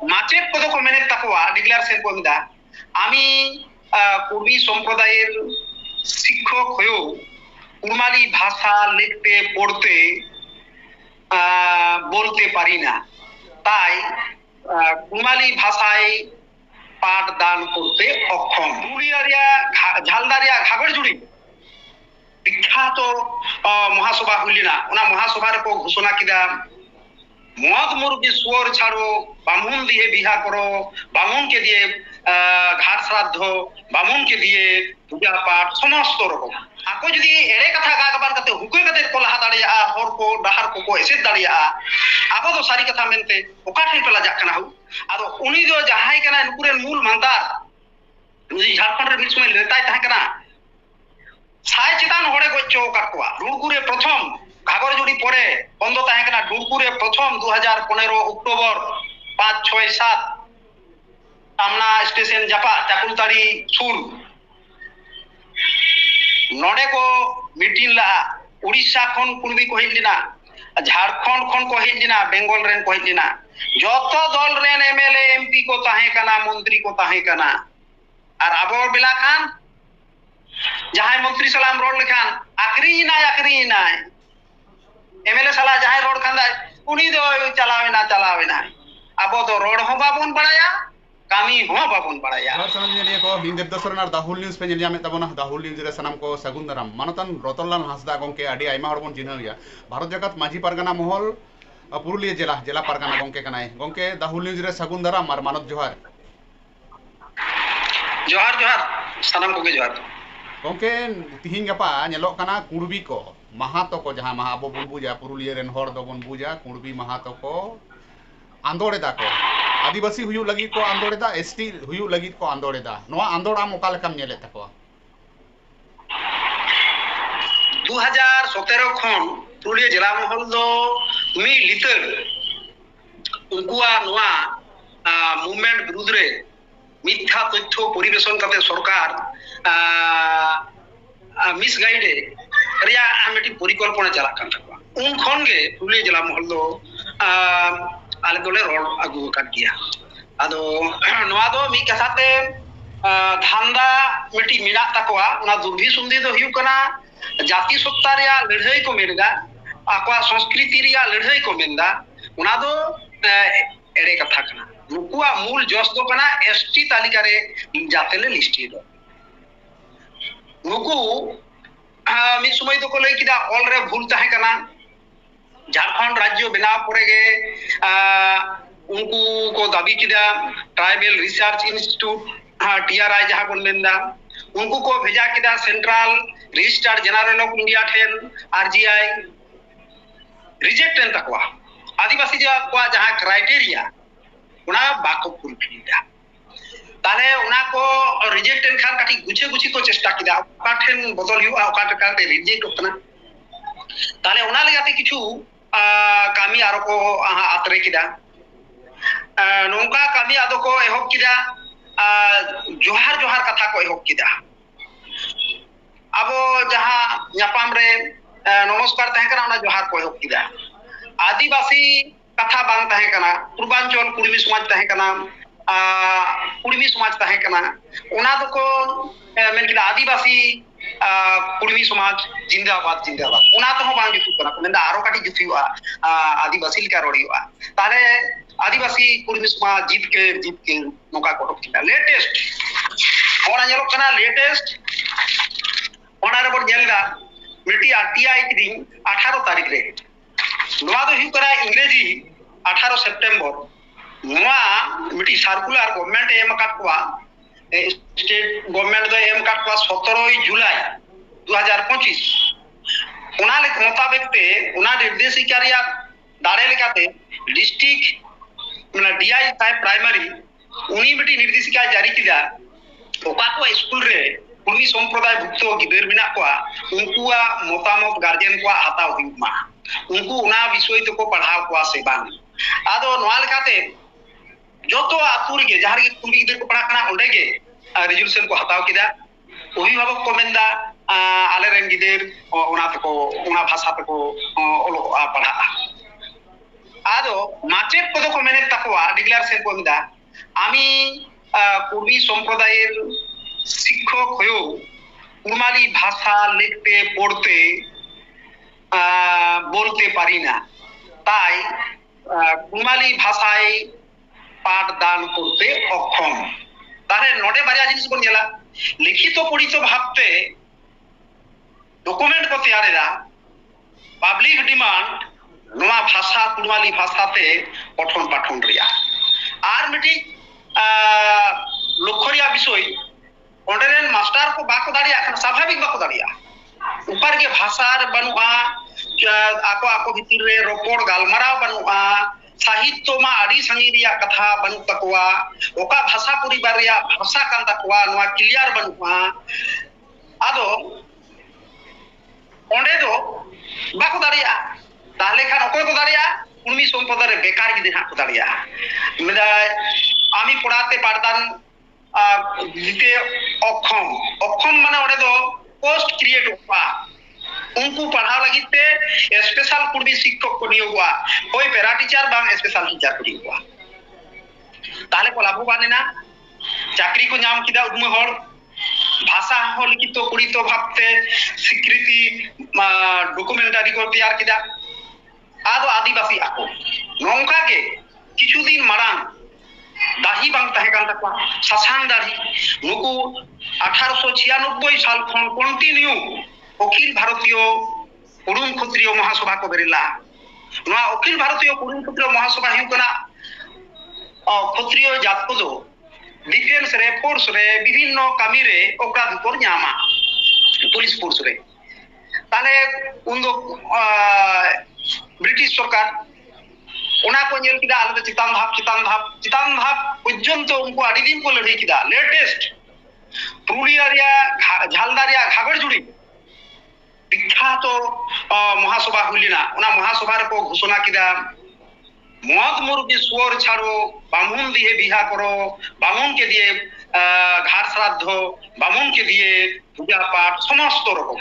কো মেনে তাকোয়া ডিক্লারেশন কো মিদা আমি কুর্মী সম্প্রদায়ের শিক্ষক হয়েও কুর্মালি ভাষা লিখতে পড়তে বলতে পারি না। তাই আহ, কুর্মালি ভাষায় পাঠ দান করতে অক্ষম। পুরুলিয়া রেয়াগ ঘা- ঝালদা রেয়াগ ঘাগড়জুড়ি বিখ্যাত মহাসভা হইলিনা ওনা মহাসভা রেকো ঘোষণা কিদা মদ মুরগি শুয়োর ছাড়ো বামুন দিয়ে বিহা করো বামুনকে দিয়ে আহ, ঘাট শ্রাদ্ধ বামুনকে দিয়ে পূজা পাঠ সমস্ত রকম। ako যদি এড়ে কথা গাগবার কাতে হুকে কাতে laha দাঁড়িয়ে হর কো ডাহার কো কো এসে দাঁড়িয়ে ako do sari কথা মেনতে ওকা ঠেন পেলা যাক কানা হু আদো উনি দো যাহাই কানা নুকুরের মূল মান্দার উনি ঝাড়খণ্ডের মিল সময় লেতাই তাহে কানা। ছাই চেতান হড়ে গচ্ছ কাকুয়া ডুড়কুরে প্রথম ঘাগর জুড়ি পরে বন্ধ তাহে কানা ডুড়কুরে প্রথম দু হাজার পনেরো অক্টোবর পাঁচ ছয় সাত টামনা স্টেশন জাপা চাকুলতাড়ি সুর। নডে কো মিটিং লা, উড়িষ্যা খন কুলবি কো হিলিনা ঝাড়খণ্ড খন কো হিলিনা বেঙ্গল রেন কো হিলিনা যত দল রেন এমএলএ এমপি কো তাহে কানা, মন্ত্রী কো তাহে কানা। আর আবর বেলা খান যাহাই মন্ত্রী সালাম রোড লেখান আখরি নাই আখরি নাই। एमएलए साला जाए रोड खंदाय उन्हीं दो चलावे ना चलावे ना अब तो रोड हो बाबून बढ़ाया कामी हो बाबून बढ़ाया ᱟᱨ ᱥᱟᱱᱟᱢ ᱧᱮᱞᱤᱭᱟᱹ ᱠᱚ ᱦᱤᱱᱫᱮᱵ ᱫᱚᱥᱚᱨᱱᱟᱨ ᱫᱟᱦᱩᱞ ᱱᱤᱭᱩᱡ ᱯᱮ ᱧᱮᱞ ᱧᱟᱢᱮᱫ ᱛᱟᱵᱚᱱᱟ ᱫᱟᱦᱩᱞ ᱱᱤᱭᱩᱡ ᱨᱮ ᱥᱟᱱᱟᱢ ᱠᱚ ᱥᱟᱹᱜᱩᱱ ᱫᱟᱨᱟᱢ ᱢᱟᱱᱚᱛᱟᱱ ᱨᱚᱛᱚᱱᱞᱟᱞ ᱦᱟᱸᱥᱫᱟ ᱜᱚᱢᱠᱮ ᱟᱹᱰᱤ ᱟᱭᱢᱟ ᱦᱚᱲ ᱵᱚᱱ ᱪᱤᱱᱦᱟᱹᱣᱮᱭᱟ ᱵᱷᱟᱨᱚᱛ ᱡᱟᱠᱟᱛ ᱢᱟᱹᱡᱷᱤ ᱯᱟᱨᱜᱟᱱᱟ ᱢᱚᱦᱚᱞ ᱯᱩᱨᱩᱞᱤᱭᱟᱹ ᱡᱮᱞᱟ ᱡᱮᱞᱟ ᱯᱟᱨᱜᱟᱱᱟ ᱜᱚᱢᱠᱮ ᱠᱟᱱᱟᱭ ᱜᱚᱢᱠᱮ ᱫᱟᱦᱩᱞ ᱱᱤᱭᱩᱡ ᱨᱮ ᱥᱟᱹᱜᱩᱱ ᱫᱟᱨᱟᱢ ᱟᱨ ᱢᱟᱱᱚᱛ ᱡᱚᱦᱟᱨ ᱡᱚᱦᱟᱨ ᱡᱚᱦᱟᱨ ᱥᱟᱱᱟᱢ ᱠᱚᱜᱮ ᱡᱚᱦᱟᱨ ᱜᱚᱢᱠᱮ ᱛᱤᱦᱤᱧ ᱜᱟᱯᱟ ᱧᱮᱞᱚᱜ ᱠᱟᱱᱟ ᱠᱩᱲᱵᱤ ᱠᱚ ᱢᱟᱦᱟᱛᱚ को जहाँ ᱢᱟᱦᱟ ᱟᱵᱚ ᱵᱚᱱ ᱵᱩᱡᱟ ᱯᱩᱨᱩᱞᱤᱭᱟᱹ ᱨᱮᱱ ᱦᱚᱲ ᱫᱚᱵᱚᱱ ᱵᱩᱡᱟ ᱠᱩᱬᱵᱤ ᱢᱟᱦᱟᱛᱚ को आदिवासी लगी को आंदोड़ा एसटी हुयू लगी को आंदोड़ा नवा आंदोड़ा आम ओका लेकाम नेले तको 2017 खन पुरुलिया जिला महल दो मी लितर उनकुआ मूवमेंट विरुद्ध रे मिथ्या तथ्य परिवेशन करते सरकार मिसगाइड ᱨᱮᱭᱟᱜ ᱟᱢ ᱢᱤᱫᱴᱤᱡ ᱯᱚᱨᱤᱠᱚᱞᱯᱚᱱᱟ ᱪᱟᱞᱟᱜ ᱠᱟᱱ ᱛᱟᱠᱚᱣᱟ ᱩᱱ ᱠᱷᱚᱱ ᱜᱮ ᱯᱩᱨᱩᱞᱤᱭᱟᱹ ᱡᱮᱞᱟ ᱢᱚᱦᱚᱞ ᱫᱚ ᱟᱞᱮ ᱫᱚᱞᱮ ᱨᱚᱲ ᱟᱹᱜᱩ ᱟᱠᱟᱫ ᱜᱮᱭᱟ ᱟᱫᱚ ᱱᱚᱣᱟ ᱫᱚ ᱢᱤᱫ ᱠᱟᱛᱷᱟᱛᱮ ধান্দা ᱢᱤᱫᱴᱤᱡ ᱢᱮᱱᱟᱜ ᱛᱟᱠᱚᱣᱟ ᱚᱱᱟ ᱫᱩᱨᱵᱷᱤ ᱥᱩᱱᱫᱷᱤ ᱫᱚ ᱦᱩᱭᱩᱜ ᱠᱟᱱᱟ ᱡᱟᱹᱛᱤ ᱥᱚᱛᱛᱟ ᱨᱮᱭᱟᱜ ᱞᱟᱹᱲᱦᱟᱹᱭ ᱠᱚ ᱢᱮᱱ ᱮᱫᱟ ᱟᱠᱚᱣᱟᱜ ᱥᱚᱝᱥᱠᱨᱤᱛᱤ ᱨᱮᱭᱟᱜ ᱞᱟᱹᱲᱦᱟᱹᱭ ᱠᱚ ᱢᱮᱱ ᱮᱫᱟ ᱚᱱᱟ ᱫᱚ এড়ে কথা কানা নুকুয়া মূল যশ দো কানা এসটি তালিকা রে জাতে লে লিস্টি দো নুকু ᱢᱤᱫ ᱥᱚᱢᱚᱭ ᱫᱚᱠᱚ ᱞᱟᱹᱭ ᱠᱮᱫᱟ झारखंड राज्य बनाव पर उनको को दाबी किया ट्राइबल रिसर्च इंस्टीट्यूट टीआरआई जहाँ को लेना उनको को भेजा किया central registrar general of India ठेन R G I reject Adivasi जहाँ क्राइटेरिया बाको फुलफिल ᱛᱟᱦᱞᱮ ᱚᱱᱟ ᱠᱚ ᱨᱤᱡᱮᱠᱴ ᱮᱱ ᱠᱷᱟᱱ ᱠᱟᱹᱴᱤᱡ ᱜᱩᱪᱷᱮ ᱜᱩᱪᱷᱤ ᱠᱚ ᱪᱮᱥᱴᱟ ᱠᱮᱫᱟ ᱚᱠᱟ ᱴᱷᱮᱱ ᱵᱚᱫᱚᱞ ᱦᱩᱭᱩᱜᱼᱟ ᱚᱠᱟ ᱞᱮᱠᱟᱛᱮ ᱨᱤᱡᱮᱠᱴᱚᱜ ᱠᱟᱱᱟ ᱛᱟᱦᱞᱮ ᱚᱱᱟ ᱞᱮᱠᱟᱛᱮ ᱠᱤᱪᱷᱩ ᱠᱟᱹᱢᱤ ᱟᱨᱚ ᱠᱚ ᱟᱛᱨᱮ ᱠᱮᱫᱟ ᱱᱚᱝᱠᱟ ᱠᱟᱹᱢᱤ ᱟᱫᱚ ᱠᱚ ᱮᱦᱚᱵ ᱠᱮᱫᱟ ᱡᱚᱦᱟᱨ ᱡᱚᱦᱟᱨ ᱠᱟᱛᱷᱟ ᱠᱚ ᱮᱦᱚᱵ ᱠᱮᱫᱟ ᱟᱵᱚ ᱡᱟᱦᱟᱸ ᱧᱟᱯᱟᱢ ᱨᱮ नमस्कार तहकना जोहार को आदिवासी कथा बांग तहकना पूर्वांचल कुर्मी समाज तहकना कुड़मी समाज तहकना आदिवासी कुर्मी समाज जिंदाबाद जिंदाबाद। जुटे जुफी आदिवासी रोड़े आदिवासी कुड़मी समाज जीपके जीपके नौका कटो लेटेस्ट। हमारा लेटेस्ट। मिट्टी आरटीआई कि अठारो तारीख रहा। इंग्रेजी अठारो सेप्टेम्बर मिट्टी सार्कुलर गवर्नमेंट एम स्टेट गवर्नमेंट एम का सतर जुलाई दो हज़ार पचिस मुताबिक पे निर्देशिका दाड़े डिस्ट्रिक मैं डी आई साहेब प्राइमरी उन्हीं मिट्टी निर्देशिका जारी किया. तो स्कूल कुर्मी सम्प्रदाय भुक्त गिदर मे उनको मतामत गार्जन को हत्या उनको विषय तक पढ़ा को से बांग। आदो ᱡᱚᱛᱚ ᱟᱛᱩ ᱨᱮᱜᱮ ᱡᱟᱦᱟᱸ ᱨᱮᱜᱮ ᱠᱩᱲᱤ ᱜᱤᱫᱽᱨᱟᱹ ᱠᱚ ᱯᱟᱲᱦᱟᱜ ᱠᱟᱱᱟ ᱚᱸᱰᱮ ᱜᱮ ᱨᱮᱡᱩᱞᱮᱥᱚᱱ ᱠᱚ ᱦᱟᱛᱟᱣ ᱠᱮᱫᱟ ᱚᱵᱷᱤᱵᱷᱟᱵᱚᱠ ᱠᱚ ᱢᱮᱱᱫᱟ ᱟᱞᱮ ᱨᱮᱱ ᱜᱤᱫᱟᱹᱨ ᱚᱱᱟ ᱛᱮᱠᱚ ᱚᱱᱟ ᱵᱷᱟᱥᱟ ᱛᱮᱠᱚ ᱚᱞᱚᱜᱼᱟ ᱯᱟᱲᱦᱟᱜᱼᱟ ᱟᱫᱚ ᱢᱟᱪᱮᱫ ᱠᱚᱫᱚ ᱠᱚ ᱢᱮᱱᱮᱫ ᱛᱟᱠᱚᱣᱟ ডিক্লারেশন ᱠᱚ ᱢᱮᱱᱫᱟ আমি কর্মী সম্প্রদায়ের শিক্ষক হয়েও কুরমালি ভাষা লিখতে পড়তে বলতে পারি না তাই কুরমালি ভাষায় পাঠদান করতে অক্ষম তাহলে নোটে বারিয়া জিনিস বন গেলা লিখিত পড়িত ভাবতে ডকুমেন্ট কো তৈয়ারেরা পাবলিক ডিমান্ড নোয়া ভাষা কুড়মালি ভাষাতে পঠন পাঠন রিয়া আর মিটি লক্ষ্য রিয়া বিষয় অন্ডেরেন মাস্টার কো বাকো দাঁড়িয়া স্বাভাবিক বাকো দাঁড়িয়া উপর গে ভাষার বানুয়া ako ako ভিতর রে রপড় গালমারাও বানুয়া সাহিত্য साहित्य में आड़ी संगी कथा बनू तक वका भाषा पुरीबार भाषा कान तक क्लियर बनू बाको दाले खान अको को दाड़ा उनमी सम्पद बेकार गिदे हाँ को दाड़ी पढ़ाते पढ़दान दीते अक्षम अक्षम माने पोस्ट क्रिएट हुआ। ᱩᱱᱠᱩ ᱯᱟᱲᱦᱟᱣ ᱞᱟᱹᱜᱤᱫ ᱛᱮ ᱥᱯᱮᱥᱟᱞ ᱠᱩᱲᱢᱤ ᱥᱤᱠᱠᱷᱚᱠ ᱠᱚ ᱱᱤᱭᱳᱜᱚᱜᱼᱟ ᱦᱳᱭ ᱯᱮᱨᱟ ᱴᱤᱪᱟᱨ ᱵᱟᱝ ᱥᱯᱮᱥᱟল ᱴᱤᱪᱟᱨ ᱠᱚ ᱱᱤᱭᱳᱜᱚᱜᱼᱟ ᱛᱟᱦᱞᱮ ᱠᱚ ᱞᱟᱵᱷᱚᱵᱟᱱ ᱮᱱᱟ চাকরি কো নাম কিদা উদমে হল ভাষা হল লিখিত পড়িত ভাবতে স্বীকৃতি ডকুমেন্টারি কো তৈয়ার কিদা আদো আদিবাসী আকো নংকা গে কিছুদিন মারাং দাহি বাং তাহে কান তাকো সাসান দাহি নুকু 1896 সাল খন কন্টিনিউ অখিল ভারতীয় ᱠᱩᱲᱩᱢ ᱠᱷᱩᱛᱨᱤᱭᱚ ᱢᱚᱦᱟᱥᱚᱵᱷᱟ ᱠᱚ ᱵᱮᱨᱮᱞᱟ ᱱᱚᱣᱟ ᱚᱠᱷᱤᱞ ᱵᱷᱟᱨᱚᱛᱤᱭᱚ ᱠᱩᱲᱩᱢ ᱠᱷᱩᱛᱨᱤᱭᱚ ᱢᱚᱦᱟᱥᱚᱵᱷᱟ ᱦᱩᱭᱩᱜ ᱠᱟᱱᱟ ᱠᱷᱩᱛᱨᱤᱭᱚ ᱡᱟᱛ ᱠᱚᱫᱚ ᱰᱤᱯᱷᱮᱱᱥ ᱨᱮ ᱯᱷᱳᱨᱥ ᱨᱮ ᱵᱤᱵᱷᱤᱱᱱᱚ ᱠᱟᱹᱢᱤ ᱨᱮ ᱚᱯᱨᱟᱫ ᱠᱚ ᱧᱟᱢᱟ ᱯᱩᱞᱤᱥ ᱯᱷᱳᱨᱥ ᱨᱮ ᱛᱟᱦᱞᱮ ᱩᱱᱫᱚ ᱵᱨᱤᱴᱤᱥ ᱥᱚᱨᱠᱟᱨ ᱚᱱᱟ ᱠᱚ ᱧᱮᱞ ᱠᱮᱫᱟ ᱟᱞᱮ ᱫᱚ ᱪᱮᱛᱟᱱ ᱫᱷᱟᱯ ᱪᱮᱛᱟᱱ ᱫᱷᱟᱯ ᱪᱮᱛᱟᱱ ᱫᱷᱟᱯ ᱯᱚᱨᱡᱚᱱᱛᱚ ᱩᱱᱠᱩ ᱟᱹᱰᱤ ᱫᱤᱱ ᱠᱚ ᱞᱟᱹᱲᱦᱟᱹᱭ ᱠᱮᱫᱟ ᱞᱮᱴᱮᱥᱴ ᱯᱩᱨᱩᱞᱤᱭᱟ ᱨᱮᱭᱟᱜ ᱡᱷᱟᱞᱫᱟ ᱨᱮᱭᱟᱜ ᱜᱷᱟᱜᱚᱲ ᱡᱩᱲᱤ বিখ্যাত মহাসভা হলি না। ওনা মহাসভার কো ঘোষণা কিদা, মদ মুরগি সুয়র ছাড়ো, বামুন দিয়ে বিহা করো বামুন কে দিয়ে ঘাট শ্রাদ্ধ বামুন কে দিয়ে পূজা পাঠ, সমস্ত রকম।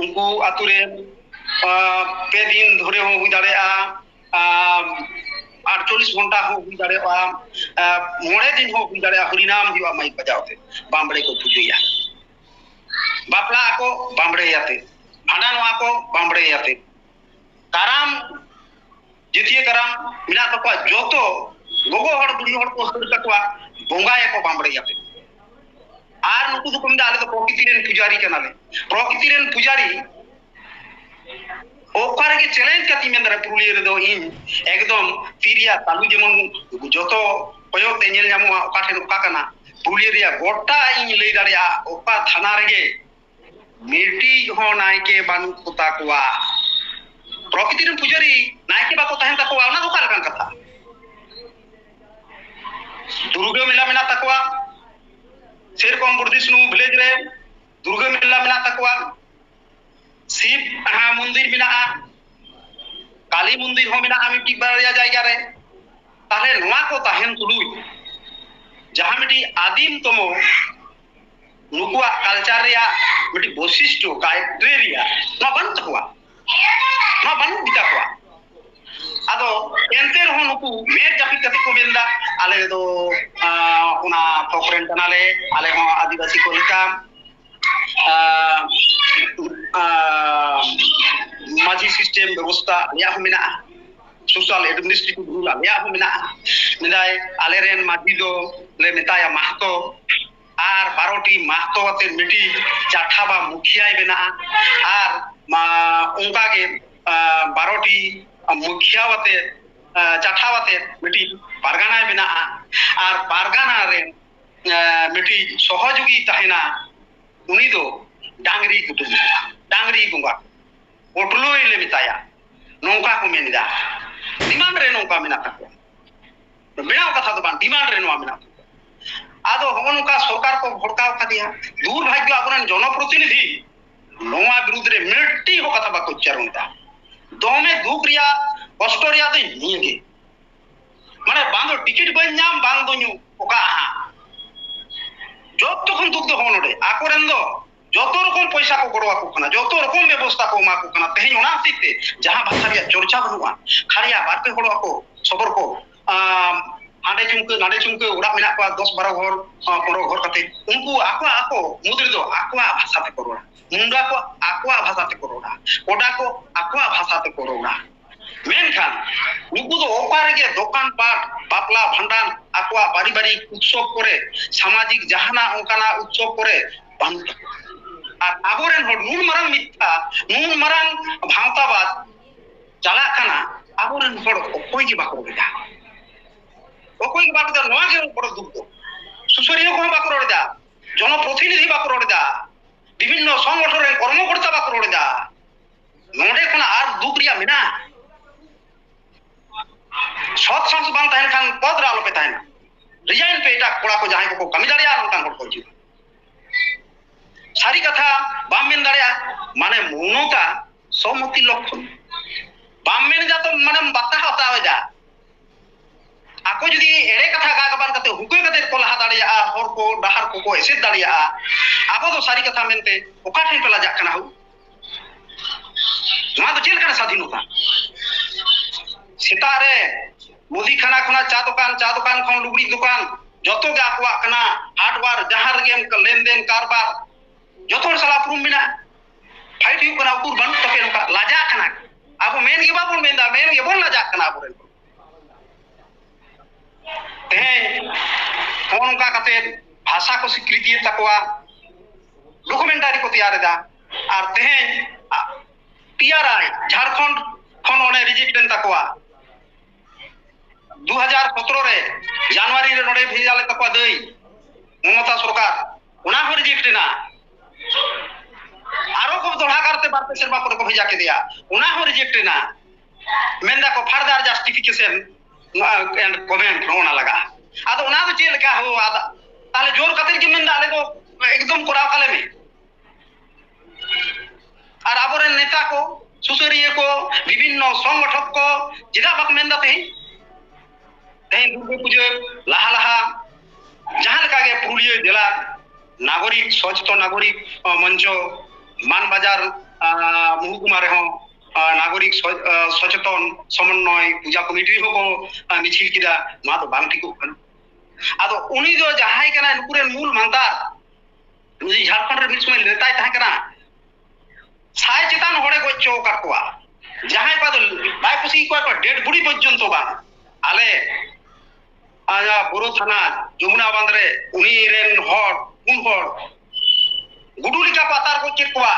উনকু আতুরে পে দিন ধরে হুই দাঁড়া আটচল্লিশ ঘণ্টা হুই দাঁড়া মনে দিন হুই দাঁড়া হরিনাম হুয়া মাই বাজাওতে, বামড়ে কো পুজোয়া বাপলা আকো বামড়ে ইয়াতে। ᱵᱷᱟᱸᱰᱟᱱ ᱱᱚᱣᱟ ᱠᱚ ᱵᱟᱢᱵᱲᱮ ᱟᱛᱮ ᱠᱟᱨᱟᱢ ᱡᱟᱹᱛᱤᱭᱟᱹ ᱠᱟᱨᱟᱢ ᱢᱮᱱᱟᱜ ᱛᱟᱠᱚᱣᱟ ᱡᱚᱛᱚ ᱜᱚᱜᱚ ᱦᱚᱲ ᱵᱩᱰᱷᱤ ᱦᱚᱲ ᱠᱚ ᱦᱟᱹᱨ ᱛᱟᱠᱚᱣᱟ ᱵᱚᱸᱜᱟᱭᱟᱠᱚ ᱵᱟᱢᱵᱲᱮ ᱟᱛᱮ ᱟᱨ ᱱᱩᱠᱩ ᱫᱚᱠᱚ ᱢᱮᱱᱫᱟ ᱟᱞᱮ ᱫᱚ ᱯᱨᱚᱠᱤᱛᱤ ᱨᱮᱱ ᱯᱩᱡᱟᱨᱤ ᱠᱟᱱᱟᱞᱮ ᱯᱨᱚᱠᱤᱛᱤ ᱨᱮᱱ ᱯᱩᱡᱟᱨᱤ ওখানে চ্যালেঞ্জ কাতি মেন্দারা পুরুলিয়া রেদো ইন একদম তিরিয়া তালু যেমন যত হয়তে নেল নামো ওখানে ওকা কানা পুরুলিয়া রিয়া গোটা ইন লই দাঁড়িয়া ওকা থানা রেগে মির্টি হ নাইকে বানু কোতা কোয়া প্রকৃতির পূজারি নাইকে বাকো তাহেন তাকোয়া না দোকার কান কথা? দুর্গ মেলা মেলা তাকোয়া সেরকম বুদ্ধিষ্ণু ভিলেজ রে দুর্গ মেলা মেলা তাকোয়া শিব হা মন্দির মেলা কালী মন্দির হ মেলা আমি টিবাড়িয়া জায়গা রে তাহলে নোয়া কো তাহেন তুলুই যাহা মিটি আদিমতম lugua culture ya berarti bosis tuh kayak diri ya. Maban tuh kuat maban bisa kuat atau enter hon ku me jati jati benda. Ale itu, una pokren tanale ale ho adibasi ko lika eh, eh, maji system bewosta ya sosial social administrative rule ya humina nidai ale ren maji do le metaya mahto. আর বারোটি মাহতবাতের মিটি চাঠা বা মুখিয়ায় বেনা আর অঙ্কাকে বারোটি মুখিয়াওয়াতে চাঠাওয়াতে মিটি পারগানায় বেনা আর পারগানা রে মিটি সহযোগী তাহেনা উনি দো ডাংরি কুটুম ডাংরি বঙ্গা ওটলো এলে মিতায়া নৌকা কো মেনিদা ডিমান্ড রে নৌকা মেনা থাকো বিনা কথা তো বান ডিমান্ড রে নৌকা মেনা থাকো ᱟᱫᱚ ᱦᱚᱜᱼᱚ ᱱᱚᱝᱠᱟ ᱥᱚᱨᱠᱟᱨ ᱠᱚ ᱵᱷᱚᱲᱠᱟᱣ ᱠᱟᱫᱮᱭᱟ ᱫᱩᱨᱵᱷᱟᱜᱽᱜᱚ ᱟᱵᱚᱨᱮᱱ ᱡᱚᱱᱚᱯᱨᱚᱛᱤᱱᱤᱫᱷᱤ ᱱᱚᱣᱟ ᱵᱤᱨᱩᱫᱽ ᱨᱮ ᱢᱤᱫᱴᱤᱡ ᱦᱚᱸ ᱠᱟᱛᱷᱟ ᱵᱟᱠᱚ ᱩচ্ᱪᱟᱨᱚᱱ ᱮᱫᱟ ᱫᱚᱢᱮ ᱫᱩᱠ ᱨᱮᱭᱟᱜ ᱠᱚᱥᱴᱚ ᱨᱮᱭᱟᱜ ᱫᱚ ᱱᱤᱭᱟᱹᱜᱮ ᱢᱟᱱᱮ ᱵᱟᱝ ᱫᱚ ᱴᱤᱠᱤᱴ ᱵᱟᱹᱧ ᱧᱟᱢ ᱵᱟᱝ ᱫᱚ ᱧᱩ ᱚᱠᱟ ᱡᱚᱛᱚ ᱠᱷᱚᱱ ᱫᱩᱠ ᱫᱚ ᱱᱚᱰᱮ ᱟᱠᱚᱨᱮᱱ ᱫᱚ যত রকম পয়সা কো গড়ো আকো কানা যত রকম ব্যবস্থা কো মাকো কানা তেহি ওনা তিতে যাহা ভাষা রিয়া চর্চা বনুয়া খারিয়া বারপে হলো আকো সবর কো ᱦᱟᱸᱰᱮ ᱪᱩᱢᱠᱟᱹ ᱱᱟᱰᱮ ᱪᱩᱢᱠᱟᱹ ᱚᱲᱟᱜ ᱢᱮᱱᱟᱜ ᱠᱚᱣᱟ ᱫᱚᱥ ᱵᱟᱨᱚ ᱦᱚᱲ ᱯᱚᱱᱨᱚ ᱦᱚᱲ ᱠᱟᱛᱮ ᱩᱱᱠᱩ ᱟᱠᱚᱣᱟᱜ ᱟᱠᱚ ᱢᱩᱫᱽᱨᱮ ᱫᱚ ᱟᱠᱚᱣᱟᱜ ᱵᱷᱟᱥᱟ ᱛᱮᱠᱚ ᱨᱚᱲᱟ ᱢᱩᱱᱰᱟ ᱠᱚ ᱟᱠᱚᱣᱟᱜ ᱵᱷᱟᱥᱟ ᱛᱮᱠᱚ ᱨᱚᱲᱟ ᱠᱚᱰᱟ ᱠᱚ ᱟᱠᱚᱣᱟᱜ ᱵᱷᱟᱥᱟ ᱛᱮᱠᱚ ᱨᱚᱲᱟ ᱢᱮᱱᱠᱷᱟᱱ ᱱᱩᱠᱩ ᱫᱚ ᱚᱠᱟ ᱨᱮᱜᱮ ᱫᱚᱠᱟᱱ ᱯᱟᱴ ᱵᱟᱯᱞᱟ ᱵᱷᱟᱸᱰᱟᱱ ᱟᱠᱚᱣᱟᱜ ᱯᱟরিবারিক উৎসব করে সামাজিক জাহানা অঙ্কানা উৎসব করে বানু আর আবরেন হল নুন মারাং মিথ্যা নুন মারাং ভাওতাবাদ চালাকানা আবরেন হল অকয় কি বাকো বেদা ᱚᱠᱚᱭ ᱜᱮ ᱵᱟᱠᱚ ᱨᱚᱲᱮᱫᱟ ᱚᱠᱚᱭ ᱜᱮ ᱵᱟᱠᱚ ᱨᱚᱲᱮᱫᱟ ᱱᱚᱣᱟ ᱜᱮ বড় দুঃখ সুসরিয় কোন বাকো রড়েদা জনপ্রতিনিধি বাকো রড়েদা বিভিন্ন সংগঠনের কর্মকর্তা বাকো রড়েদা নোডে কোন আর দুঃখ রিয়া মেনা সৎ সাহস বাং তাহেন খান পদ রে আলোপে তাহেন রিজাইন পে এটা কোড়া কো জাহাই কো কামি দাঁড়িয়ে নঙ্কান হড় কো জিও সারি কথা বাম মেন দাঁড়িয়ে মানে মৌনতা সমতি লক্ষণ বাম মেন যা তো মানে বাতা হতা হয়ে ᱟᱠᱚ ᱡᱩᱫᱤ ᱮᱲᱮ ᱠᱟᱛᱷᱟ ᱜᱟ ᱜᱟᱵᱟᱱ ᱠᱟᱛᱮ ᱦᱩᱠᱟᱹ ᱠᱟᱛᱮ ᱠᱚ ᱞᱟᱦᱟ ᱫᱟᱲᱮᱭᱟᱜᱼᱟ ᱦᱚᱲ ᱠᱚ ᱰᱟᱦᱟᱨ ᱠᱚ ᱠᱚ ᱮᱥᱮᱫ ᱫᱟᱲᱮᱭᱟᱜᱼᱟ ᱟᱵᱚ ᱫᱚ ᱥᱟᱹᱨᱤ ᱠᱟᱛᱷᱟ ᱢᱮᱱᱛᱮ ᱚᱠᱟ ᱴᱷᱮᱱ ᱯᱮ ᱞᱟᱡᱟᱜ ᱠᱟᱱᱟ ᱦᱩ ᱱᱚᱣᱟ ᱫᱚ ᱪᱮᱫ ᱞᱮᱠᱟᱱ ᱥᱟᱫᱷᱤᱱᱚᱛᱟ ᱥᱮᱛᱟᱜ ᱨᱮ ᱢᱩᱫᱤ ᱠᱷᱟᱱᱟ ᱠᱷᱚᱱᱟᱜ ᱪᱟ ᱫᱚᱠᱟᱱ ᱪᱟ ᱫᱚᱠᱟन ᱠᱷᱚᱱ ᱞᱩᱜᱽᱲᱤᱡ ᱫᱚᱠᱟᱱ ᱡᱚᱛᱚ ᱜᱮ ᱟᱠᱚᱣᱟᱜ ᱠᱟᱱᱟ ᱦᱟᱴᱵᱟᱨ ᱡᱟᱦᱟᱸ ᱨᱮᱜᱮᱢ ᱞᱮᱱᱫᱮᱱ ᱠᱟᱨᱵᱟᱨ ᱡᱚᱛᱚ ᱦᱚᱲ ᱥᱟᱞᱟᱜ ᱩᱯᱨᱩᱢ ᱢᱮᱱᱟᱜᱼᱟ ᱯᱷᱟᱭᱤᱴ ᱦᱩᱭᱩᱜ ᱠᱟᱱᱟ ᱩᱠᱩᱨ ᱵᱟᱹᱱᱩᱜ ᱛᱟᱯᱮ ᱱᱚᱝᱠᱟ ᱞᱟᱡᱟᱜ ᱠᱟᱱᱟ ᱟᱵᱚ ᱢᱮᱱ ᱜᱮ ᱵᱟᱵᱚᱱ ᱢᱮᱱᱫᱟ ᱢᱮᱱ ᱜᱮᱵᱚᱱ ᱞᱟᱡᱟᱜ ᱠᱟᱱᱟ ᱟᱵᱚᱨᱮᱱ ᱛᱮᱦᱮᱧ ᱱᱚᱜᱼᱚ ᱱᱚᱝᱠᱟ ᱠᱟᱛᱮ ᱵᱷᱟᱥᱟ ᱠᱚ ᱥᱤᱠᱨᱤᱛᱤᱭᱮᱫ ᱛᱟᱠᱚᱣᱟ ডকুমেন্টারি কো তৈরি এদা। আর তেহেন পিআরআই ঝাড়খণ্ড খন অনে রিজেক্ট লেন তাকোয়া 2017 রে জানুয়ারি রে নড়ে ভেজালে তাকোয়া দেই। মমতা সরকার ওনা হো রিজেক্ট না আরও কো দড়া করতে পারতে সেরবা পরে কো ভেজা কে দিয়া। ওনা হো রিজেক্ট না মেন্দা কো ফার্দার জাস্টিফিকেশন कमेंट लगा। अब उना का ज़ोर एकदम कुराव खाले में। और अब नेता को, सुसरिया को, विभिन्न संगठन को, जिदा बक मेंदा थे। पुजे लाहा लाहा जहाँ का के जिला नागरिक सचेतन तो नागरिक मंच, मान बाज़ार महकुमा रहो নাগরিক সচেতন সমন্বয় পূজা কমিটি হকো মিছিল কিদা নয়া ᱫᱚ ᱵᱟᱝ ᱴᱷᱤᱠᱚᱜ ᱠᱟᱱᱟ ᱟᱫᱚ ᱩᱱᱤ ᱫᱚ ᱡᱟᱦᱟᱸᱭ ᱠᱟᱱᱟᱭ ᱱᱩᱠᱩᱨᱮᱱ ᱢᱩᱞ ᱢᱟᱱᱛᱟᱨ ᱩᱱᱤ ᱡᱷᱟᱲᱠᱷᱚᱸᱰ ᱨᱮ ᱢᱤᱫ ᱥᱚᱢᱚᱭ ᱱᱮᱛᱟᱭ ᱛᱟᱦᱮᱸ ᱠᱟᱱᱟ ᱥᱟᱭ ᱪᱮᱛᱟᱱ ᱦᱚᱲᱮ ᱜᱚᱡ ᱦᱚᱪᱚ ᱟᱠᱟᱫ ᱠᱚᱣᱟ ᱡᱟᱦᱟᱸᱭ ᱠᱚ ᱵᱟᱭ ᱠᱩᱥᱤ ᱠᱚᱣᱟ ᱠᱚ ᱰᱮᱰ ᱵᱩᱰᱤ ᱯᱚᱨᱡᱚᱱᱛᱚ ᱵᱟᱝ ᱟᱞᱮ ᱟᱡᱟ ᱵᱩᱨᱩ ᱛᱷᱟᱱᱟ ᱡᱚᱢᱩᱱᱟ ᱵᱟᱸᱫ ᱨᱮ ᱩᱱᱤ ᱨᱮᱱ ᱦᱚᱲ ᱯᱩᱱ ᱦᱚᱲ ᱜᱩᱰᱩ ᱞᱮᱠᱟ ᱠᱚ ᱟᱛᱟᱨ ᱜᱚᱡ ᱠᱮᱫ ᱠᱚᱣᱟ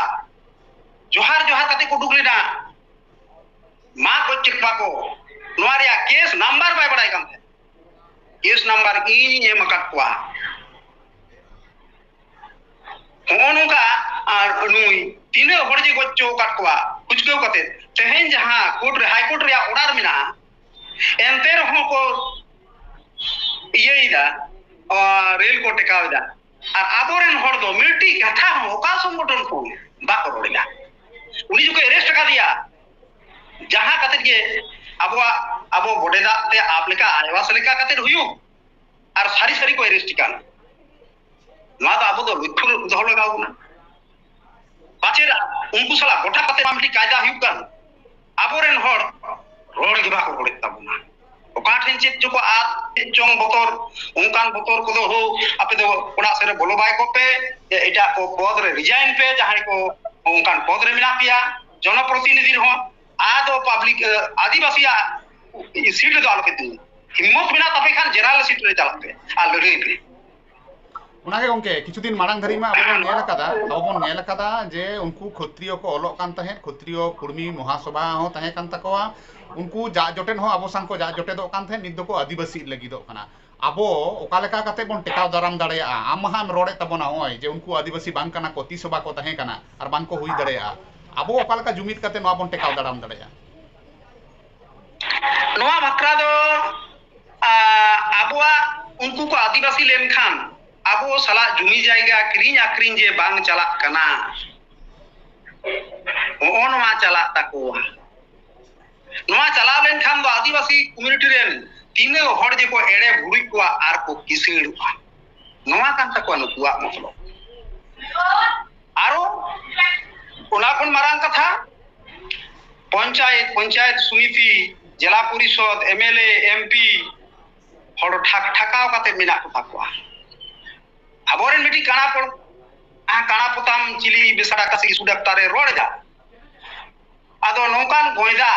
ᱡᱚᱦᱟᱨ ᱡᱚᱦᱟᱨ ᱠᱟᱛᱮ ᱠᱚ ᱩᱰᱩᱠ ᱞᱮᱱᱟ मार्क उचित पाको को। आ केस नंबर पाए पड़ाई कम थे केस नंबर ई ये मकत कुआ कौन का आर नुई तीन ओवर जी कोच्चो कट कुआ कुछ क्यों कते तहें जहाँ कोर्ट हाई कोर्ट या उड़ार मिना एंटर हो को ये ही था और रेल कोर्ट का विदा और आधोरन होर दो मिल्टी कथा हो कासों मोटन को बाकर रोड़ दा जो को अरेस्ट कर दिया। ᱡᱟᱦᱟᱸ ᱠᱟᱛᱮ ᱜᱮ ᱟᱵᱚᱣᱟᱜ ᱟᱵᱚ ᱜᱚᱰᱮᱫᱟᱜ ᱛᱮ ᱟᱵ ᱞᱮᱠᱟ ᱟᱭᱣᱟᱥ ᱞᱮᱠᱟ ᱠᱟᱛᱮ ᱦᱩᱭᱩᱜ ᱟᱨ ᱥᱟᱹᱨᱤ ᱥᱟᱹᱨᱤ ᱠᱚ ᱮᱨᱮᱥᱴ ᱠᱟᱱ ᱱᱚᱣᱟ ᱫᱚ ᱟᱵᱚ ᱫᱚ ᱞᱚᱠᱠᱷᱚ ᱫᱚᱦᱚ ᱞᱟᱜᱟᱣ ᱵᱚᱱᱟ ᱯᱟᱪᱮᱫ ᱩᱱᱠᱩ ᱥᱟᱞᱟᱜ ᱜᱚᱴᱟ ᱠᱟᱛᱮ ᱢᱟ ᱢᱤᱫᱴᱤᱡ ᱠᱟᱭᱫᱟ ᱦᱩᱭᱩᱜ ᱠᱟᱱ ᱟᱵᱚᱨᱮᱱ ᱦᱚᱲ ᱨᱚᱲ ᱜᱮ ᱵᱟᱠᱚ ᱨᱚᱲᱮᱫ ᱛᱟᱵᱚᱱᱟ ᱚᱠᱟ ᱴᱷᱮᱱ ᱪᱮᱫ ᱪᱚᱠᱚ ᱟᱫ ᱪᱮᱫ ᱪᱚᱝ ᱵᱚᱛᱚᱨ ᱚᱱᱠᱟᱱ ᱵᱚᱛᱚᱨ ᱠᱚᱫᱚ ᱦᱳ ᱟᱯᱮ ᱫᱚ ᱚᱲᱟᱜ ᱥᱮᱫ ᱨᱮ ᱵᱚᱞᱚ ᱵᱟᱭ ᱠᱚᱯᱮ ᱮᱴᱟᱜ ᱠᱚ ᱯᱚᱫ ᱨᱮ ᱨᱤᱡᱟᱭᱤᱱ ᱯᱮ ᱡᱟᱦᱟᱸᱭ ᱠᱚ ᱚᱱᱠᱟᱱ ᱯᱚᱫ ᱨᱮ ᱢᱮᱱᱟᱜ ᱯᱮᱭᱟ ᱡᱚᱱᱚᱯᱨᱚᱛᱤᱱᱤᱫᱷᱤ ᱨᱮᱦᱚᱸ आदो पब्लिक आदिवासी सीट दो आलोक दिन हिम्मत बिना तभी खान जनरल सीट ले जाते हैं आलोक दिन पे उन्हें किचु दिन मारंग धरी में, अपन नेल का था अपन नेल का था जे उनको खुत्रियों को ओलो कांत है खुत्रियों, कुर्मी, मुहासभा हो, तहे कांत को आ उनको जा जोटेन हो, अबो संको जा जोटे दो कांत है निदो को अधिवसी लगी दो खाना। अबो उकाले का कते बोन टिकाव दराम दरे आ, आम हम रोड़े तबो ना हो ᱟᱵᱚ ᱚᱠᱟ ᱞᱮᱠᱟ ᱡᱩᱢᱤᱫ ᱠᱟᱛᱮ ᱱᱚᱣᱟ ᱵᱚᱱ ᱴᱮᱠᱟᱣ ᱫᱟᱨᱟᱢ ᱫᱟᱲᱮᱭᱟᱜᱼᱟ ᱱᱚᱣᱟ ᱵᱟᱠᱷᱨᱟ ᱫᱚ ᱟᱵᱚᱣᱟᱜ ᱩᱱᱠᱩ ᱠᱚ ᱟᱹᱫᱤᱵᱟᱹᱥᱤ ᱞᱮᱱᱠᱷᱟᱱ ᱟᱵᱚ ᱥᱟᱞᱟᱜ ᱡᱩᱢᱤ ᱡᱟᱭᱜᱟ ᱠᱤᱨᱤᱧ ᱟᱠᱷᱨᱤᱧ ᱡᱮ ᱵᱟᱝ ᱪᱟᱞᱟᱜ ᱠᱟᱱᱟ ᱱᱚᱜᱼᱚ ᱱᱚᱣᱟ ᱪᱟᱞᱟᱜ ᱛᱟᱠᱚᱣᱟ ᱱᱚᱣᱟ ᱪᱟᱞᱟᱣ ᱞᱮᱱᱠᱷᱟᱱ ᱫᱚ ᱟᱹᱫᱤᱵᱟᱹᱥᱤ ᱠᱚᱢᱤᱩᱱᱤᱴᱤ ᱨᱮᱱ ᱛᱤᱱᱟᱹᱜ ᱦᱚᱲ ᱡᱮᱠᱚ ᱮᱲᱮ ᱵᱷᱩᱲᱩᱡ ᱠᱚᱣᱟ ᱟᱨ ᱠᱚ ᱠᱤᱥᱟᱹᱲᱚᱜᱼᱟ ᱱᱚᱣᱟ ᱠᱟᱱ ᱛᱟᱠᱚᱣᱟ ᱱᱩᱠᱩᱣᱟᱜ ᱢᱚᱛᱞᱚᱵ কোনাখন মারাং কথা? পঞ্চায়েত পঞ্চায়েত সমিতি, জেলা পরিষদ, এমএলএ, এমপি হড় ঠাক ঠাকাও কাতে মেনা কথা কোয়া। আবরেন মিটি কানা পড় কানা পতাম চিলি বেসাড়া কাছে ইসু ডাক্তারে রড় যা। আদো নৌকান গয়দা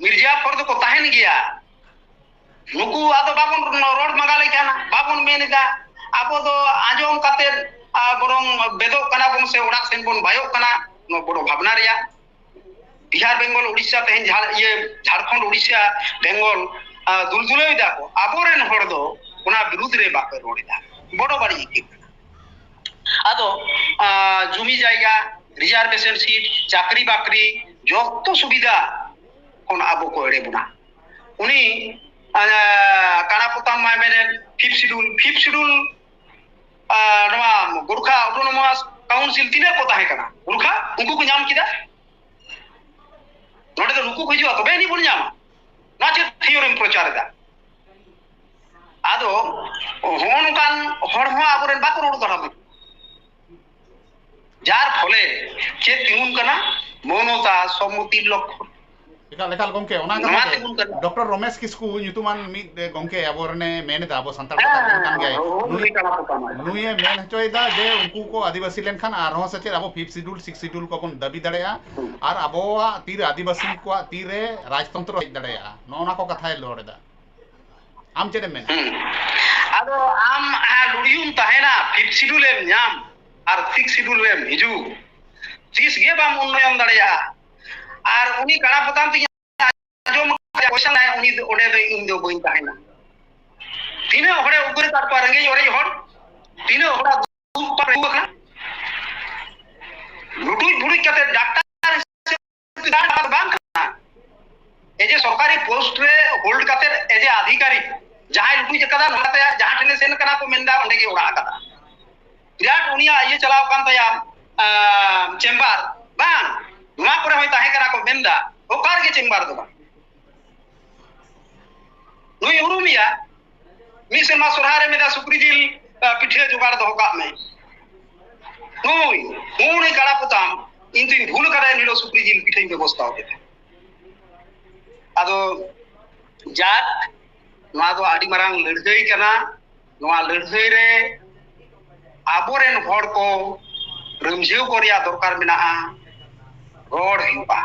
মির্জাফর তো কো তাহেন গিয়া। নুকু আদো বাবন রড় মাগালে কেন? বাবন মেনেদা আবো দো আজম কাতে বরং বেদক কানা বংশে ওড়া সেন বন বায়ক কানা। নো বড় ভাবনা রিয়া বিহার বেঙ্গল উড়িষ্যা তেহেন ঝাড় ইয়ে ঝাড়খণ্ড উড়িষ্যা বেঙ্গল দুলদুলই দেখো আবরেন হড় দো ওনা বিরুদ্ধ রে বাপে রড়িদা বড় বাড়ি ইকি আদো জমি জায়গা রিজার্ভেশন সিট চাকরি বাকরি যত সুবিধা কোন আবো কো এড়ে বুনা উনি কানা পোতাম মাই মেনেন ফিফ শিডিউল ফিফ শিডিউল ᱱᱚᱣᱟ ᱜᱩᱨᱠᱷᱟ অটোনোমাস কাউন্সিল তিনের কথা হ্যাঁ কানা গুর্খা উনকু কো ᱧᱟᱢ ᱠᱮᱫᱟ ᱱᱚᱰᱮ ᱫᱚ ᱱᱩᱠᱩ ᱠᱚ ᱦᱤᱡᱩᱜᱼᱟ ᱛᱚᱵᱮ ᱟᱹᱱᱤᱡ ᱵᱚᱱ ᱧᱟᱢᱟ ᱱᱚᱣᱟ ᱪᱮᱫ ᱛᱷᱤᱭᱳᱨᱤᱢ ᱯᱨᱚᱪᱟᱨᱮᱫᱟ ᱟᱫᱚ ᱦᱚᱸ ᱱᱚᱝᱠᱟᱱ ᱦᱚᱲ ᱦᱚᱸ ᱟᱵᱚᱨᱮᱱ ᱵᱟᱠᱚ ᱨᱚᱲ ᱫᱟᱲᱮᱭᱟᱜ যার ফলে ᱪᱮᱫ ᱛᱤᱸᱜᱩᱱ ᱠᱟᱱᱟ মৌনতা সম্মতির লক্ষণ ᱮᱠᱟᱞ ᱮᱠᱟᱞ ᱜᱚᱝᱠᱮ ᱚᱱᱟ ᱠᱟᱛᱷᱟ ᱰᱚᱠᱴᱚᱨ ᱨᱚᱢᱮᱥ ᱠᱤᱥᱠᱩ ᱧᱩᱛᱩᱢᱟᱱ ᱢᱤᱫ ᱜᱚᱝᱠᱮ ᱟᱵᱚᱨᱮᱱᱮ ᱢᱮᱱᱮᱫᱟ ᱟᱵᱚ ᱥᱟᱱᱛᱟᱲ ᱠᱟᱛᱷᱟ ᱠᱟᱱ ᱜᱮᱭᱟᱭ ᱱᱩᱭᱮ ᱢᱮᱱ ᱦᱚᱪᱚᱭᱮᱫᱟ ᱡᱮ ᱩᱱᱠᱩ ᱠᱚ ᱟᱹᱫᱤᱵᱟᱹᱥᱤ ᱞᱮᱱᱠᱷᱟᱱ ᱟᱨᱦᱚᱸ ᱥᱮᱪᱮᱫ ᱟᱵᱚ ᱯᱷᱤᱯ ᱥᱤᱰᱩᱞ ᱥᱤᱠᱥ ᱥᱤᱰᱩᱞ ᱠᱚᱵᱚᱱ ᱫᱟᱹᱵᱤ ᱫᱟᱲᱮᱭᱟᱜᱼᱟ ᱟᱨ ᱟᱵᱚᱣᱟᱜ ᱛᱤᱨᱮ ᱟᱹᱫᱤᱵᱟᱹᱥᱤ ᱠᱚᱣᱟᱜ ᱛᱤᱨᱮ ᱨᱟᱡᱽᱛᱚᱱᱛᱨᱚ ᱦᱮᱡ ᱫᱟᱲᱮᱭᱟᱜᱼᱟ ᱱᱚᱜᱼᱚᱱᱟ ᱠᱚ ᱠᱟᱛᱷᱟᱭ ᱨᱚᱲᱮᱫᱟ ᱟᱢ ᱪᱮᱫ ᱮᱢ ᱢᱮᱱᱟ ᱟᱫᱚ ᱟᱢ ᱞᱩᱲᱤᱭᱩᱢ ᱛᱟᱦᱮᱱᱟ ᱯᱷᱤᱯ ᱥᱤᱰᱩᱞ ᱮᱢ ᱧᱟᱢ ᱟᱨ ᱥᱤᱠᱥ ᱥᱤᱰᱩᱞ ᱨᱮᱢ ᱦᱤᱡᱩᱜ ᱛᱤᱥ ᱜᱮ ᱵᱟᱢ ᱩᱱᱱᱚᱭᱚᱱ ᱫᱟᱲᱮᱭᱟᱜᱼᱟ ᱟᱨ ᱩᱱᱤ ᱠᱟᱲᱟ ᱯᱚᱛᱟᱢ ᱛᱤᱧ ᱟᱸᱡᱚᱢ ᱠᱚᱥᱟᱱ ᱟᱭ ᱩᱱᱤ ᱚᱸᱰᱮ ᱫᱚ ᱤᱧ ᱫᱚ ᱵᱟᱹᱧ ᱛᱟᱦᱮᱱᱟ ᱛᱤᱱᱟᱹᱜ ᱦᱚᱲᱮ ᱩᱜᱟᱹᱨ ᱠᱟᱫ ᱠᱚᱣᱟ ᱨᱮᱸᱜᱮᱡ ᱚᱨᱮᱡ ᱦᱚᱲ ᱛᱤᱱᱟᱹᱜ ᱦᱚᱲᱟᱜ ᱫᱩᱠ ᱯᱟᱨ ᱦᱩᱭ ᱟᱠᱟᱱᱟ ᱞᱩᱴᱩᱡ ᱵᱩᱲᱩᱡ ᱠᱟᱛᱮ ᱰᱟᱠᱛᱟᱨ ᱰᱟᱠᱛᱟᱨ ᱵᱟᱝ ᱠᱟᱱᱟ ᱮᱡᱮ ᱥᱚᱨᱠᱟᱨᱤ ᱯᱳᱥᱴ ᱨᱮ ᱦᱳᱞᱰ ᱠᱟᱛᱮ ᱮᱡᱮ ᱟᱫᱷᱤᱠᱟᱨᱤ ᱡᱟᱦᱟᱸᱭ ᱞᱩᱴᱩᱡ ᱟᱠᱟᱫᱟ ᱱᱚᱛᱮ ᱡᱟᱦᱟᱸ ᱴᱷᱮᱱ ᱥᱮᱱ ᱠᱟᱱᱟ ᱠᱚ ᱢᱮᱱᱫᱟ ᱚᱸᱰᱮ ᱜᱮ ᱚᱲᱟᱜ ᱟᱠᱟᱫᱟ ᱵᱤᱨᱟᱴ ᱩᱱᱤᱭᱟᱜ ᱤᱭᱟᱹ ᱪᱟᱞᱟᱣ ᱠᱟᱱ ᱛᱟᱭᱟ ᱪᱮᱢᱵᱟᱨ ᱵᱟᱝ ಧುಮಾಪುರ ಹೋಯ್ತಾ ಹೇಗರಾಕೋ ಬೆಂದ ಓ ಕಾರ್ಗೆ ಚಿಂಬಾರ್ದು ನು ಇವರು ಮಿಯ ಮೀ ಸಿನಿಮಾ ಸುರಾರೆ ಮೇದ ಸುಕ್ರಿಜಿಲ್ ಪಿಠೆ ಜುಗಾರ್ದ ಹೋಗಾ ಮೈ ನು ಮೂಣಿ ಕಡಪುತಾಂ ಇಂತಿನ್ ಭೂಲು ಕಡೆ ನೀಡೋ ಸುಕ್ರಿಜಿಲ್ ಪಿಠೆ ವ್ಯವಸ್ಥಾ ಹೋಗಿದೆ ಅದು ಜಾತ್ ᱱᱚᱣᱟ ᱫᱚ ᱟᱹᱰᱤ ᱢᱟᱨᱟᱝ ᱞᱟᱹᱲᱦᱟᱹᱭ ᱠᱟᱱᱟ ᱱᱚᱣᱟ ᱞᱟᱹᱲᱦᱟᱹᱭ ᱨᱮ ᱟᱵᱚᱨᱮᱱ ᱦᱚᱲ ᱠᱚ ᱨᱟᱹᱢᱡᱷᱟᱹᱣ ᱠᱚ ᱨᱮᱭᱟᱜ ᱫᱚᱨᱠᱟᱨ ᱢᱮᱱᱟᱜᱼᱟ ᱨᱚᱲ ᱦᱩᱭᱩᱜᱼᱟ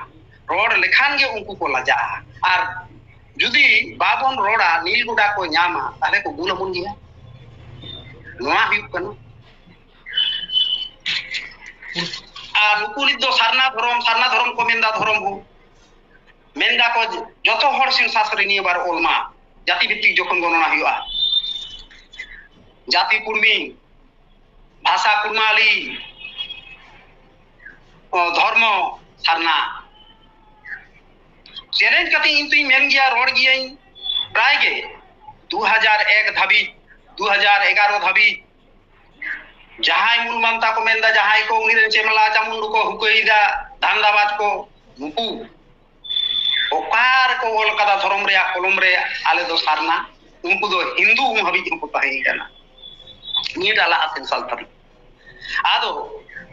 ᱨᱚᱲ ᱞᱮᱠᱷᱟᱱ ᱜᱮ ᱩᱱᱠᱩ ᱠᱚ ᱞᱟᱡᱟᱜᱼᱟ ᱟᱨ ᱡᱩᱫᱤ ᱵᱟᱵᱚᱱ ᱨᱚᱲᱟ ᱱᱤᱞ ᱜᱚᱰᱟ ᱠᱚ ᱧᱟᱢᱟ ᱛᱟᱦᱞᱮ ᱠᱚ ᱜᱩᱱ ᱟᱵᱚᱱ ᱜᱮᱭᱟ ᱱᱚᱣᱟ ᱦᱩᱭᱩᱜ ᱠᱟᱱᱟ ᱟᱨ ᱱᱩᱠᱩ ᱱᱤᱛ ᱫᱚ ᱥᱟᱨᱱᱟ ᱫᱷᱚᱨᱚᱢ ᱥᱟᱨᱱᱟ ᱫᱷᱚᱨᱚᱢ ᱠᱚ ᱢᱮᱱᱫᱟ ᱫᱷᱚᱨᱚᱢ ᱦᱚᱸ ᱢᱮᱱᱫᱟ ᱠᱚ ᱡᱚᱛᱚ ᱦᱚᱲ ᱥᱮᱱ ᱥᱟᱥᱨᱮ ᱱᱤᱭᱟᱹ ᱵᱟᱨ ᱚᱞᱢᱟ ᱡᱟᱹᱛᱤ ᱵᱷᱤᱛᱛᱤᱠ ᱡᱚᱠᱷᱚᱱ ᱜᱚᱱᱚᱱᱟ ᱦᱩᱭᱩᱜᱼᱟ ᱡᱟᱹᱛᱤ ᱠᱩᱲᱢᱤ ᱵᱷᱟᱥᱟ ᱠᱩᱲᱢᱟᱞᱤ ᱫᱷᱚᱨᱢᱚ सरना। चैलेंज करती इन तुम मेन गया, रोड गया इन प्राय के 2001 धबी 2011 धबी। जहाँ इमुन मंता को मेंदा, जहाँ इको उन्हीं रे चेमला आजा मुन रुको, हुको इधा धंधाबाज को मुकु। ओकार को ओल कदा थोरम रे आकोलम रे आले दो सारना। उनको दो हिंदू, उन हबी जो पता ही गया डाला आसिन साल पर आदो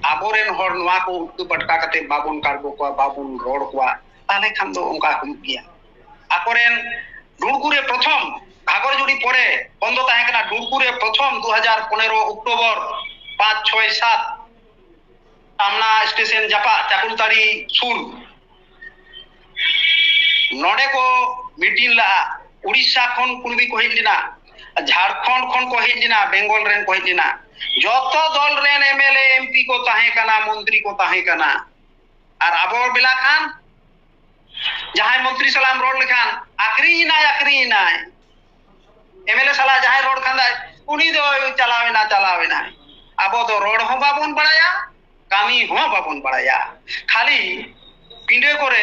ᱟᱵᱚᱨᱮᱱ ᱦᱚᱲ ᱱᱚᱣᱟ ᱠᱚ ᱩᱴᱠᱟᱹ ᱯᱟᱴᱠᱟ ᱠᱟᱛᱮ ᱵᱟᱵᱚᱱ ᱠᱟᱨᱜᱚ ᱠᱚᱣᱟ ᱵᱟᱵᱚᱱ ᱨᱚᱲ ᱠᱚᱣᱟ ᱛᱟᱦᱞᱮ ᱠᱷᱟᱱ ᱫᱚ ᱚᱱᱠᱟ ᱦᱩᱭᱩᱜ ᱜᱮᱭᱟ ᱟᱠᱚᱨᱮᱱ ᱰᱩᱲᱠᱩᱨᱮ ᱯᱨᱚᱛᱷᱚᱢ ᱜᱷᱟᱜᱚᱨ জুড়ি পরে বন্ধ তাহেন না ডুড়কুরে প্রথম 2015 অক্টোবর 5 6 7 আমনা স্টেশন জাপা চাকুলতারি সুর ᱱᱚᱰᱮ ᱠᱚ ᱢᱤᱴᱤᱝ ᱞᱟᱜᱼᱟ ᱩᱲᱤᱥᱥᱟ ᱠᱷᱚᱱ ᱠᱩᱱᱵᱤ ᱠᱚ ᱦᱮᱡ ᱞᱮᱱᱟ ᱡᱷᱟᱲᱠᱷᱚᱸᱰ ᱠᱷᱚᱱ ᱠᱚ ᱦᱮᱡ ᱞᱮᱱᱟ ᱵᱮᱝᱜᱚᱞ ᱨᱮᱱ ᱠᱚ ᱦᱮᱡ ᱞᱮᱱᱟ যত দল রেন এমএলএ, এমপি কো তাহে কানা, মন্ত্রী কো তাহে কানা। আর আবর বিলা খান, যাহাই মন্ত্রী সালাম রোড লেখান, আখরি নাই আখরি নাই। এমএলএ সালা যাহাই রোড খান উনি দো চালাবে না চালাবে না। আবো তো রোড হো বাবুন বাড়ায়া, কামি হো বাবুন বাড়ায়া। খালি পিন্ডে করে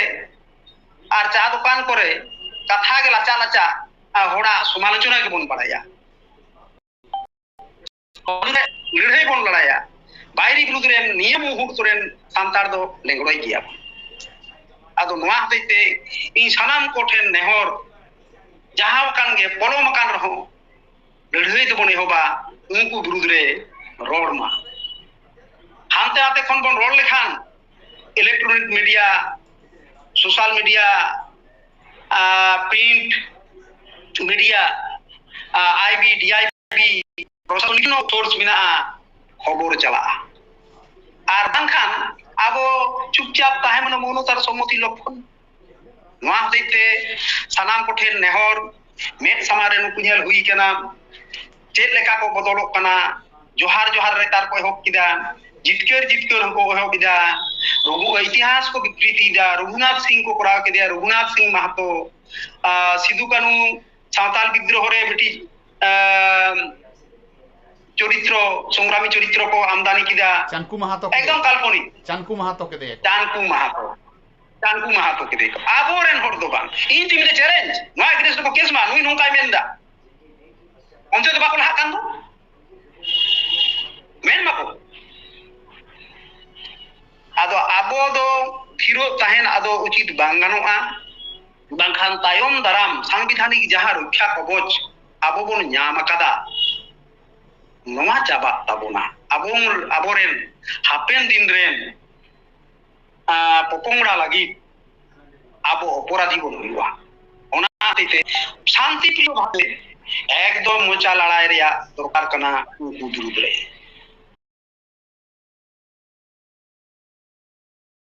আর চা দোকান করে, কথা গেলা চা লাচা, আর হোড়া সমালোচনা কে বন বাড়ায়া। ᱞᱟᱹᱲᱦᱟᱹᱭ ᱵᱚᱱ ᱞᱟᱲᱟᱭᱟ ᱵᱟᱭᱨᱤ ᱵᱤᱨᱩᱫᱽ ᱨᱮᱱ ᱱᱤᱭᱟᱹ ᱢᱩᱦᱩᱨᱛ ᱨᱮᱱ ᱥᱟᱱᱛᱟᱲ ᱫᱚ ᱞᱮᱸᱜᱲᱚᱭ ᱜᱮᱭᱟ ᱵᱚᱱ ᱟᱫᱚ ᱱᱚᱣᱟ ᱦᱚᱛᱮᱡ ᱛᱮ ᱤᱧ ᱥᱟᱱᱟᱢ ᱠᱚᱴᱷᱮᱱ ᱱᱮᱦᱚᱨ ᱡᱟᱦᱟᱸ ᱠᱟᱱ ᱜᱮ ᱯᱚᱞᱚᱢ ᱟᱠᱟᱱ ᱨᱮᱦᱚᱸ ᱞᱟᱹᱲᱦᱟᱹᱭ ᱫᱚᱵᱚᱱ ᱮᱦᱚᱵᱟ ᱩᱱᱠᱩ ᱵᱤᱨᱩᱫᱽ ᱨᱮ ᱨᱚᱲ ᱢᱟ ᱦᱟᱱᱛᱮ ᱱᱟᱛᱮ ᱠᱷᱚᱱ ᱵᱚᱱ ᱨᱚᱲ ᱞᱮᱠᱷᱟᱱ electronic media social media print media IB DIB ᱯᱨᱚᱥᱟᱥᱚᱱᱤᱠ ᱚᱛᱷᱚᱨᱥ ᱢᱮᱱᱟᱜᱼᱟ ᱠᱷᱚᱵᱚᱨ ᱪᱟᱞᱟᱜᱼᱟ ᱟᱨ ᱵᱟᱝᱠᱷᱟᱱ ᱟᱵᱚ ᱪᱩᱯᱪᱟᱯ ᱛᱟᱦᱮᱸ ᱢᱟᱱᱮ ᱢᱚᱱᱚᱛᱟᱨ ᱥᱚᱢᱢᱚᱛᱤ ᱞᱚᱠᱠᱷᱚᱱ ᱱᱚᱣᱟ ᱦᱚᱛᱮᱡᱛᱮ ᱥᱟᱱᱟᱢ ᱠᱚᱴᱷᱮᱱ ᱱᱮᱦᱚᱨ ᱢᱮᱫ ᱥᱟᱢᱟᱝ ᱨᱮ ᱱᱩᱠᱩ ᱧᱮᱞ ᱦᱩᱭ ᱠᱟᱱᱟ ᱪᱮᱫ ᱞᱮᱠᱟ ᱠᱚ ᱵᱚᱫᱚᱞᱚᱜ ᱠᱟᱱᱟ ᱡᱚᱦᱟᱨ ᱡᱚᱦᱟर ᱨᱮ ᱛᱟᱨ ᱠᱚ ᱮᱦᱚᱵ ᱠᱮᱫᱟ जितकर जितकर हमको हो गया रघु इतिहास को विकृति जा रघुनाथ सिंह को कराव के दिया रघुनाथ सिंह महतो सिद्धू कानू सावताल विद्रोह रे बेटी চরিত্র সংগ্রামী চরিত্র কো আমদানি কিদা? চানকু মাহাতো একদম কাল্পনিক। চানকু মাহাতো কে দেখ চানকু মাহাতো। চানকু মাহাতো কে দেখ আবরেন হরদবান দো বান ইন চ্যালেঞ্জ নয় গ্রেস কো কেস মান উই নংকাই মেন্দা। অন্তে তো বাকুল হাকান দো মেন মাকো আদো আবো দো ফিরো তাহেন আদো উচিত বাঙ্গানো আ বাংখান তায়ম দারাম। সাংবিধানিক যাহা রক্ষা কবচ আবো বন ᱧᱟᱢ কাদা ᱱᱚᱣᱟ ᱪᱟᱵᱟᱜ ᱛᱟᱵᱚᱱᱟ ᱟᱵᱚ ᱟᱵᱚᱨᱮᱱ ᱦᱟᱯᱮᱱ ᱫᱤᱱ ᱨᱮᱱ আহ, পপংড়া লাগি আবো অপরাধী বন হইবা অনা হইতে শান্তিপ্রিয় ভাবে একদম মোচা লড়াই রেয়া দরকার কানা উনকু দুরুদ রে